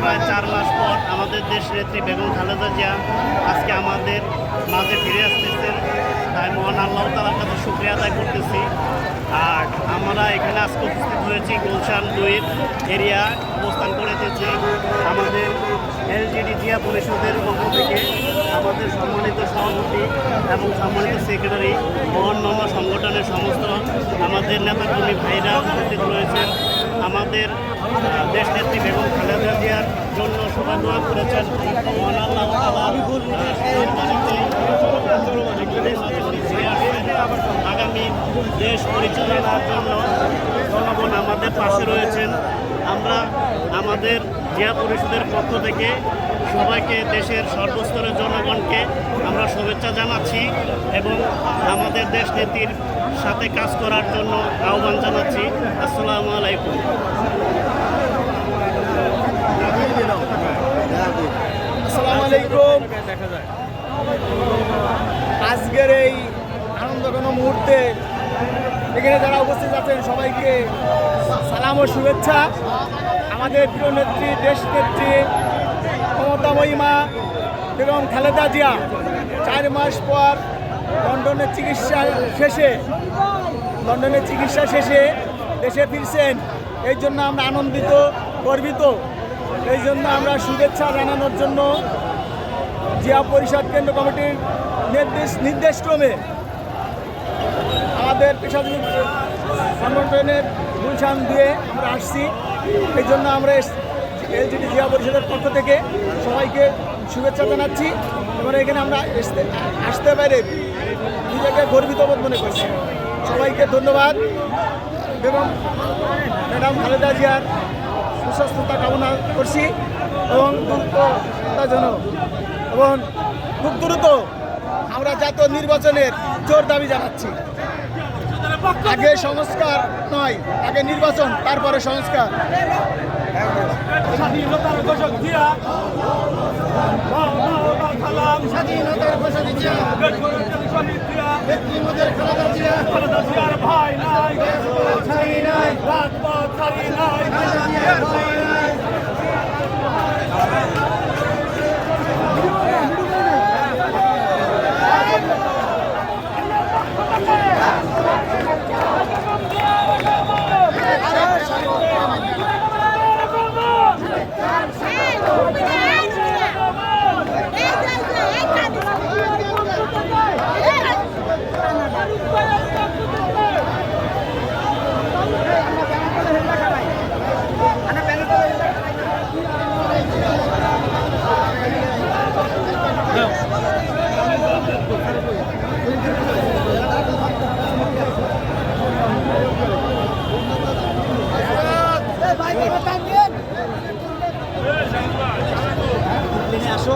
প্রায় চার মাস পর আমাদের দেশ নেত্রী বেগম খালেদা জিয়া আজকে আমাদের মাঝে ফিরে আসতেছেন। তাই মহান আল্লাহ তালার কাছে শুক্রিয়া আদায় করতেছি। আর আমরা এখানে আজকে উপস্থিত হয়েছি গুলশান দুইয়ের এরিয়া অবস্থান করে দিয়েছি আমাদের এলজিডি জিয়া পরিষদের পক্ষ থেকে আমাদের সম্মানিত সভাপতি এবং সম্মানিত সেক্রেটারি, অন্যান্য সংগঠনের সমস্ত আমাদের নেতাকর্মী ভাইরা উপস্থিত রয়েছেন। আমাদের দেশ নেত্রী বেগম খালেদা সবাই দোয়া করেছেন আগামী দেশ পরিচালনার জন্য জনগণ আমাদের পাশে রয়েছেন। আমরা আমাদের জিয়া পরিষদের পক্ষ থেকে সবাইকে দেশের সর্বস্তরের জনগণকে আমরা শুভেচ্ছা জানাচ্ছি এবং আমাদের দেশ নীতির সাথে কাজ করার জন্য আহ্বান জানাচ্ছি। আসসালামু আলাইকুম আসসালামু আলাইকুম আজকের এই আনন্দঘন মুহূর্তে এখানে যারা উপস্থিত আছেন, সবাইকে সালাম ও শুভেচ্ছা। আমাদের প্রিয় নেত্রী, দেশ নেত্রী ক্ষমতা মহিমা বেগম খালেদা জিয়া, চার মাস পর লন্ডনের চিকিৎসা শেষে, লন্ডনের চিকিৎসা শেষে দেশে ফিরছেন। এই জন্য আমরা আনন্দিত, গর্বিত। এই জন্য আমরা শুভেচ্ছা জানানোর জন্য জিয়া পরিষদ কেন্দ্র কমিটির নির্দেশ নির্দেশক্রমে আমাদের পেশাজীবী সংগঠনের গুলশান দিয়ে আমরা আসছি। এই জন্য আমরা এলজিডি জিয়া পরিষদের পক্ষ থেকে সবাইকে শুভেচ্ছা জানাচ্ছি। এবং এখানে আমরা আসতে আসতে পারে নিজেকে গর্বিত বোধ মনে করছি। সবাইকে ধন্যবাদ। এবং ম্যাডাম খালেদা জিয়ার সুস্বাস্থ্যতা কামনা করছি এবং দুঃখতাজনক এবং খুব দ্রুত আমরা জাতীয় নির্বাচনের জোর দাবি জানাচ্ছি। আগে সংস্কার নয় আগে নির্বাচন তারপরে সংস্কার। স্বাধীনতার ঘোষক দিয়া স্বাধীনতার ঘোষক দিয়া ভাই নাই। নাই। রাজপথ ছাড়ি নাই। আসো